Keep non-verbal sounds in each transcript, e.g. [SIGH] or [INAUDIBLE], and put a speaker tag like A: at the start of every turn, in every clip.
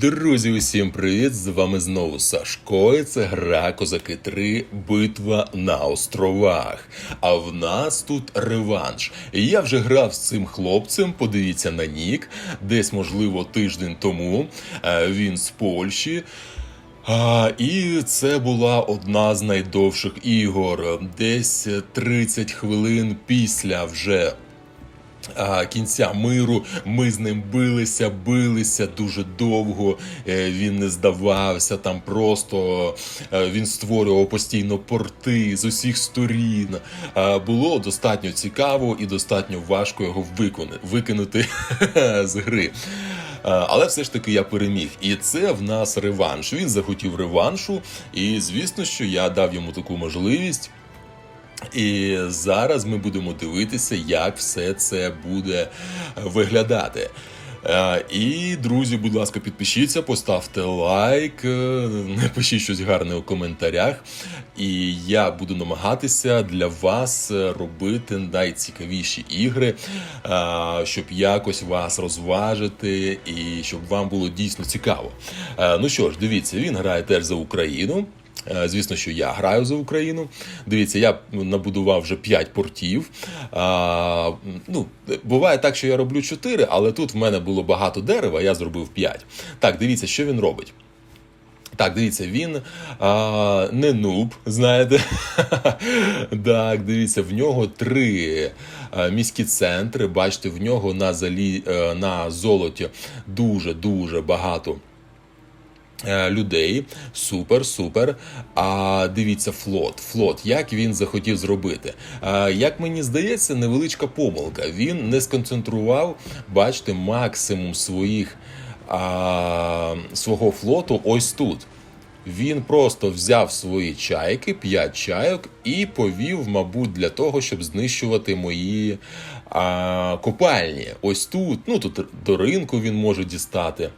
A: Друзі, усім привіт! З вами знову Сашко. і Це гра Козаки 3 Битва на островах. А в нас тут реванш. Я вже грав з цим хлопцем. Подивіться на нік, десь, можливо, тиждень тому. Е, Він з Польщі. А, і це була одна з найдовших ігор. Десь 30 хвилин після вже кінця миру. Ми з ним билися, билися дуже довго. Е, Він не здавався. Там просто е, він створював постійно порти з усіх сторін. Було достатньо цікаво і достатньо важко його викинути [LAUGHS] з гри. Але все ж таки я переміг. І це в нас реванш. Він захотів реваншу, і звісно, що я дав йому таку можливість. І зараз ми будемо дивитися, як все це буде виглядати. Е, І, друзі, будь ласка, підпишіться, поставте лайк, е, напишіть щось гарне у коментарях. І я буду намагатися для вас робити найцікавіші ігри, е, щоб якось вас розважити і щоб вам було дійсно цікаво. Ну що ж, дивіться, він грає теж за Україну. Е, Звісно, що я граю за Україну. Дивіться, я набудував вже 5 портів. А, ну, буває так, що я роблю 4, але тут в мене було багато дерева, я зробив 5. Так, дивіться, що він робить. Так, дивіться, він а, не нуб, знаєте. [LAUGHS] так, дивіться, в нього три міські центри. Бачите, в нього на залі, е, на золоті дуже-дуже багато. Е, Людей, супер, супер. А дивіться, флот. Флот, як він захотів зробити. Як мені здається, невеличка помилка. Він не сконцентрував, бачите, максимум своїх свого флоту ось тут. Він просто взяв свої чайки, 5 чайок, і повів, мабуть, для того, щоб знищувати мої а, копальні. Ось тут. Ну тут до ринку він може дістати.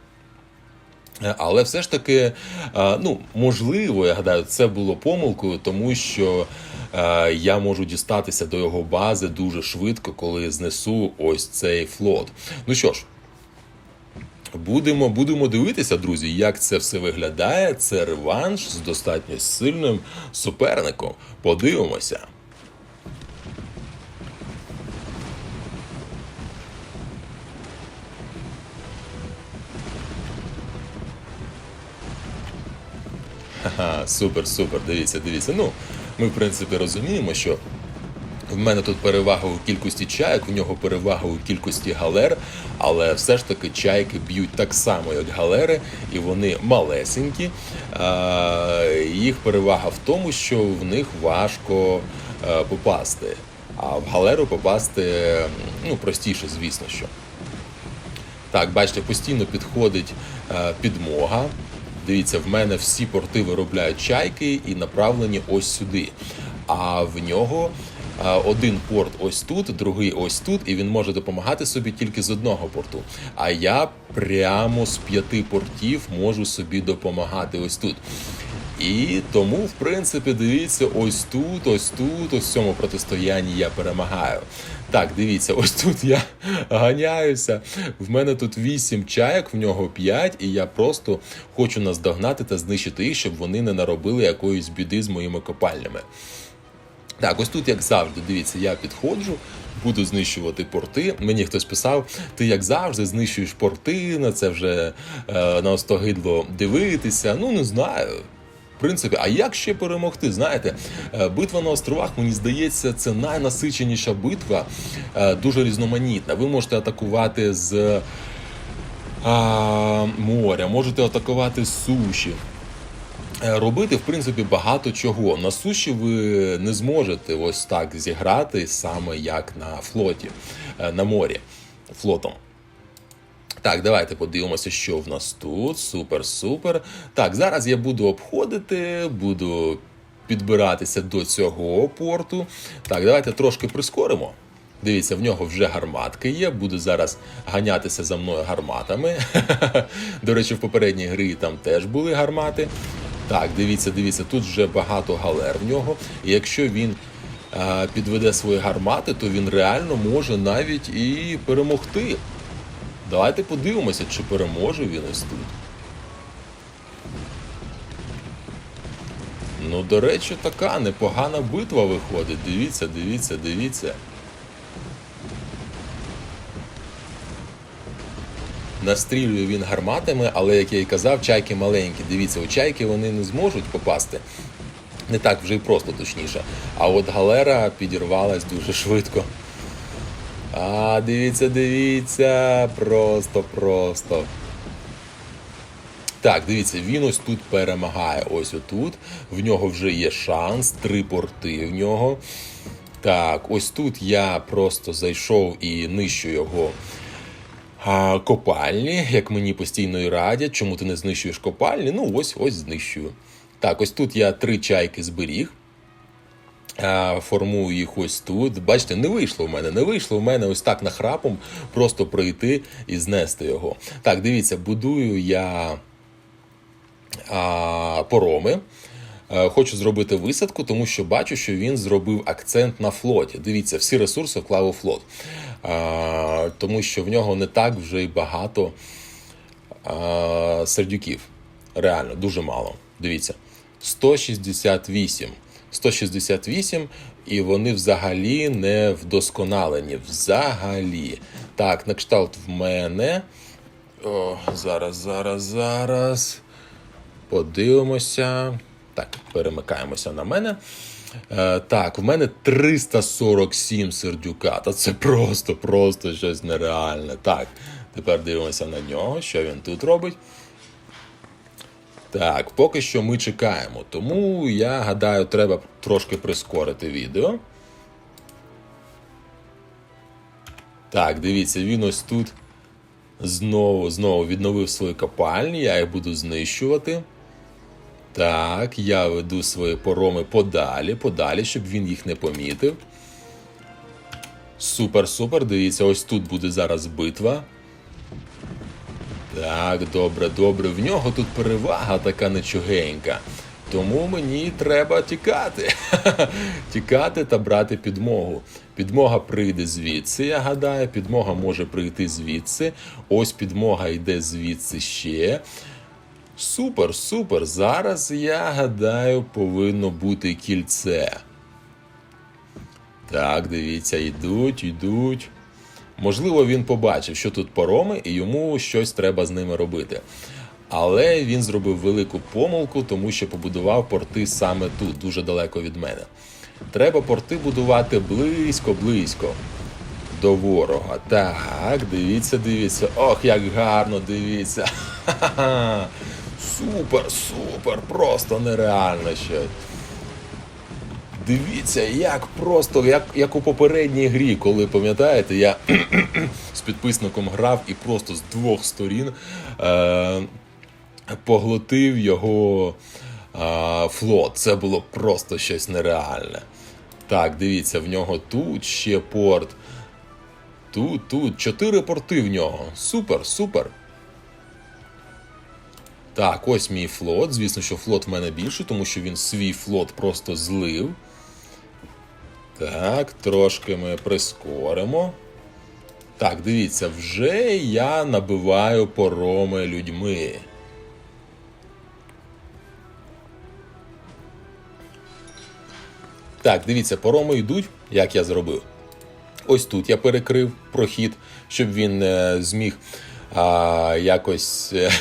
A: Але все ж таки, е, ну можливо, я гадаю, це було помилкою, тому що е, я можу дістатися до його бази дуже швидко, коли знесу ось цей флот. Ну що ж. Будемо будемо дивитися, друзі, як це все виглядає. Це реванш з достатньо сильним суперником. Подивимося. Ха, супер, супер. Дивіться, дивіться. Ну, ми, в принципі, розуміємо, що в мене тут перевага у кількості чайок, у нього перевага у кількості галер, але все ж таки чайки б'ють так само, як галери, і вони малесенькі. Їх перевага в тому, що в них важко е, попасти. А в галеру попасти ну, простіше, звісно що. Так, бачите, постійно підходить е, підмога. Дивіться, в мене всі порти виробляють чайки і направлені ось сюди. А в нього е, один порт ось тут, другий ось тут, і він може допомагати собі тільки з одного порту. А я прямо з п'яти портів можу собі допомагати ось тут. І тому, в принципі, дивіться, ось тут, ось тут, ось в цьому протистоянні я перемагаю. Так, дивіться, ось тут я ганяюся. В мене тут 8 чайок, в нього 5, і я просто хочу наздогнати та знищити їх, щоб вони не наробили якоїсь біди з моїми копальнями. Так, ось тут, як завжди, дивіться, я підходжу, буду знищувати порти. Мені хтось писав, ти як завжди знищуєш порти, на це вже е, на остогидло дивитися. Ну, не знаю. Принципі, а як ще перемогти? Знаєте, е, битва на островах, мені здається, це найнасиченіша битва, е, дуже різноманітна. Ви можете атакувати з а, моря, можете атакувати з суші. Е, Робити, в принципі, багато чого. На суші ви не зможете ось так зіграти саме як на флоті, е, на морі флотом. Так, давайте подивимося, що в нас тут. Супер, супер. Так, зараз я буду обходити, буду підбиратися до цього порту. Так, давайте трошки прискоримо. Дивіться, в нього вже гарматки є. Буде зараз ганятися за мною гарматами. [LAUGHS] До речі, в попередній грі там теж були гармати. Так, дивіться, дивіться, тут вже багато галер в нього. І якщо він е, підведе свої гармати, то він реально може навіть і перемогти. Давайте подивимося, чи переможе він ось тут. Ну, до речі, така непогана битва виходить. Дивіться, дивіться, дивіться. Настрілює він гарматами, але, як я і казав, чайки маленькі. Дивіться, у чайки вони не зможуть попасти. Не так вже й просто, точніше. А от галера підірвалась дуже швидко. А, дивіться, дивіться. Просто, просто. Так, дивіться, він ось тут перемагає. Ось отут. В нього вже є шанс, три порти в нього. Так, ось тут я просто зайшов і нищу його а, копальні, як мені постійно і радять. Чому ти не знищуєш копальні? Ну, ось ось знищую. Так, ось тут я три чайки зберіг. Формую їх ось тут. Бачите, не вийшло в мене. Не вийшло в мене ось так нахрапом просто пройти і знести його. Так, дивіться, будую я а, пороми. Е, Хочу зробити висадку, тому що бачу, що він зробив акцент на флоті. Дивіться, всі ресурси вклав у флот. А, Тому що в нього не так вже й багато а, сердюків. Реально, дуже мало. Дивіться. 168. 168, і вони взагалі не вдосконалені. Взагалі. Так, на кшталт в мене. О, зараз, зараз, зараз. Подивимося. Так, перемикаємося на мене. Е, так, в мене 347 сердюка. Та це просто, просто щось нереальне. Так, тепер дивимося на нього, що він тут робить. Так, поки що ми чекаємо. Тому я гадаю, треба трошки прискорити відео. Так, дивіться, він ось тут знову знову відновив свої копальні, я їх буду знищувати. Так, я веду свої пороми подалі, подалі, щоб він їх не помітив. Супер, супер. Дивіться, ось тут буде зараз битва. Так, добре, добре. В нього тут перевага така нечугенька. Тому мені треба тікати. [LAUGHS] тікати та брати підмогу. Підмога прийде звідси, я гадаю. Підмога може прийти звідси. Ось підмога йде звідси ще. Супер, супер. Зараз, я гадаю, повинно бути кільце. Так, дивіться, йдуть, йдуть. Можливо, він побачив, що тут пороми, і йому щось треба з ними робити. Але він зробив велику помилку, тому що побудував порти саме тут, дуже далеко від мене. Треба порти будувати близько-близько до ворога. Так, дивіться, дивіться. Ох, як гарно дивіться. [LAUGHS] Ха-ха-ха. Супер, супер, просто нереально щось. Дивіться, як просто, як, як у попередній грі, коли пам'ятаєте, я [CLEARS THROAT] з підписником грав і просто з двох сторін е, поглотив його е, флот. Це було просто щось нереальне. Так, дивіться, в нього тут ще порт. Тут, тут, чотири порти в нього. Супер, супер. Так, ось мій флот. Звісно, що флот в мене більший, тому що він свій флот просто злив. Так, трошки ми прискоримо. Так, дивіться, вже я набиваю пороми людьми. Так, дивіться, пороми йдуть, як я зробив. Ось тут я перекрив прохід, щоб він е, зміг а, якось е,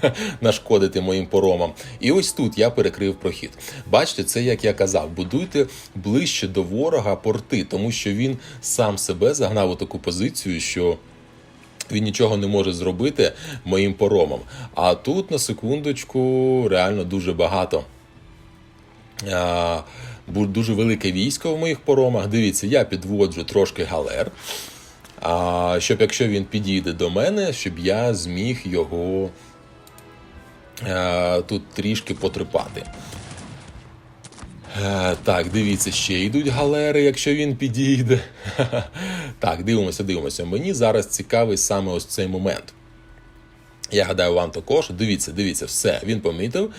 A: [LAUGHS] нашкодити моїм поромам. І ось тут я перекрив прохід. Бачите, це як я казав, будуйте ближче до ворога порти, тому що він сам себе загнав у таку позицію, що. Він нічого не може зробити моїм поромам. А тут, на секундочку, реально дуже багато. А, дуже велике військо в моїх поромах. Дивіться, я підводжу трошки галер. А, щоб якщо він підійде до мене, щоб я зміг його тут трішки потрепати. Е, Так, дивіться, ще йдуть галери, якщо він підійде. [LAUGHS] Так, дивимося, дивимося. Мені зараз цікавий саме ось цей момент. Я гадаю, вам також. Дивіться, дивіться, все, він помітив.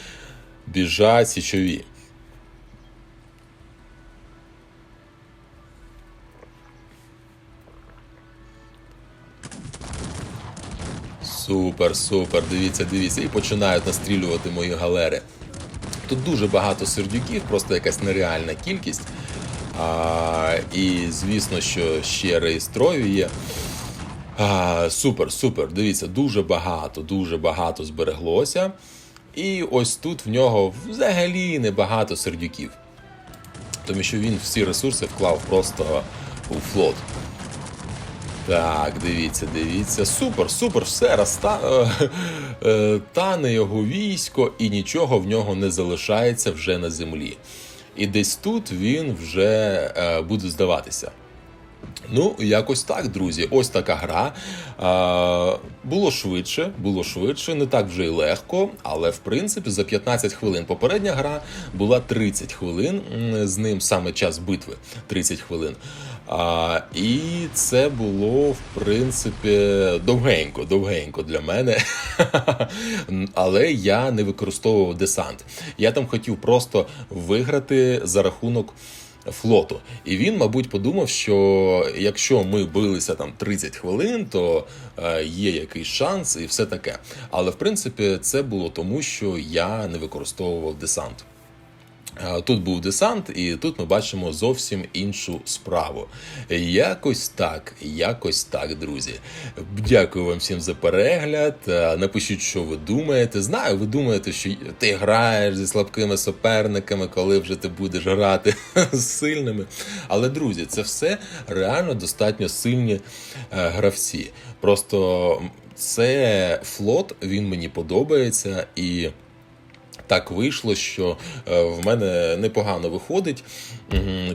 A: Біжать січові. Супер, супер. Дивіться, дивіться. І починають настрілювати мої галери. Тут дуже багато сердюків, просто якась нереальна кількість. А, і звісно, що ще реєстрою є. А, супер, супер. Дивіться, дуже багато, дуже багато збереглося. І ось тут в нього взагалі небагато сердюків. Тому що він всі ресурси вклав просто у флот. Так, дивіться, дивіться. Супер, супер, все розта... е, е, тане його військо, і нічого в нього не залишається вже на землі. І десь тут він вже е, буде здаватися. Ну, якось так, друзі. Ось така гра. А, було швидше, було швидше, не так вже й легко, але в принципі за 15 хвилин. Попередня гра була 30 хвилин. З ним саме час битви 30 хвилин. А, і це було в принципі довгенько, довгенько для мене. [LAUGHS] Але я не використовував десант. Я там хотів просто виграти за рахунок флоту. І він, мабуть, подумав, що якщо ми билися там 30 хвилин, то е, є якийсь шанс і все таке. Але в принципі це було тому, що я не використовував десант. Тут був десант, і тут ми бачимо зовсім іншу справу. Якось так, якось так, друзі. Дякую вам всім за перегляд. Напишіть, що ви думаєте. Знаю, ви думаєте, що ти граєш зі слабкими суперниками, коли вже ти будеш грати [LAUGHS] з сильними. Але, друзі, це все реально достатньо сильні е, гравці. Просто це флот, він мені подобається і. Так вийшло, що е, в мене непогано виходить,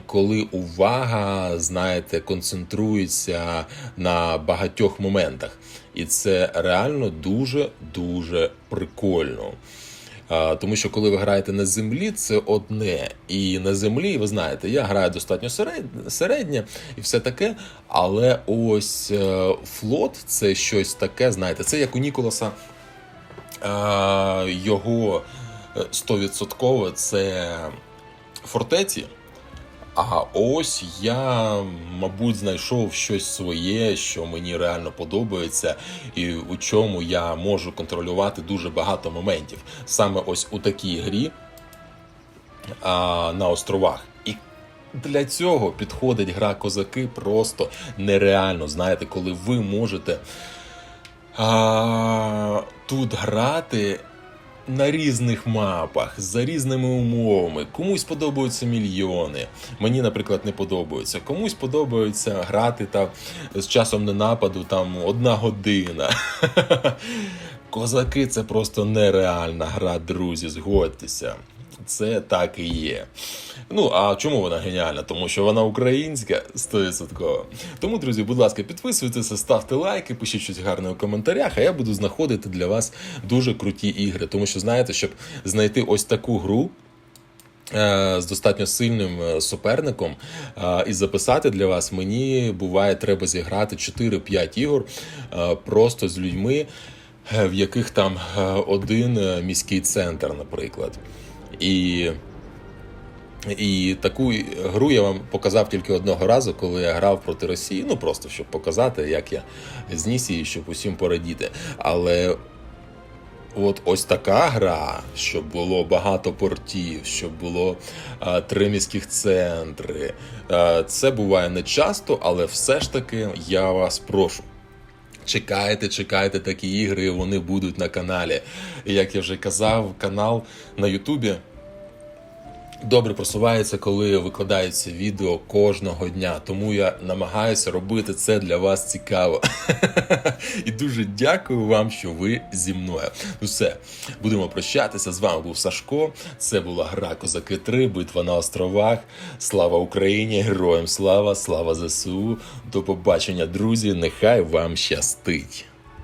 A: коли увага, знаєте, концентрується на багатьох моментах. І це реально дуже-дуже прикольно. Тому що коли ви граєте на землі, це одне. І на землі, ви знаєте, я граю достатньо середнє і все таке. Але ось е, флот це щось таке, знаєте, це як у Ніколаса його 100% це фортеці. А ось я, мабуть, знайшов щось своє, що мені реально подобається, і у чому я можу контролювати дуже багато моментів. Саме ось у такій грі а, на островах. І для цього підходить гра козаки просто нереально. Знаєте, коли ви можете а, тут грати на різних мапах, за різними умовами. Комусь подобаються мільйони. Мені, наприклад, не подобаються. Комусь подобається грати та з часом ненападу там одна година. [LAUGHS] Козаки це просто нереальна гра, друзі, згодьтеся. Це так і є. Ну а чому вона геніальна? Тому що вона українська 100%. Тому, друзі, будь ласка, підписуйтеся, ставте лайки, пишіть щось гарне у коментарях, а я буду знаходити для вас дуже круті ігри. Тому що, знаєте, щоб знайти ось таку гру. е, З достатньо сильним е, суперником е, і записати для вас мені буває треба зіграти 4-5 ігор просто з людьми, в яких там один міський центр, наприклад. І і таку гру я вам показав тільки одного разу, коли я грав проти Росії. Ну просто щоб показати, як я зніс її, щоб усім порадіти. Але от ось така гра, щоб було багато портів, щоб було а, три міських центри. А, це буває не часто, але все ж таки я вас прошу. Чекайте, чекайте такі ігри, вони будуть на каналі. І як я вже казав, канал на Ютубі добре просувається, коли викладаються відео кожного дня. Тому я намагаюся робити це для вас цікаво. [LAUGHS] І дуже дякую вам, що ви зі мною. Ну все, будемо прощатися. З вами був Сашко. Це була гра Козаки 3, битва на островах. Слава Україні! Героям слава! Слава ЗСУ! До побачення, друзі! Нехай вам щастить!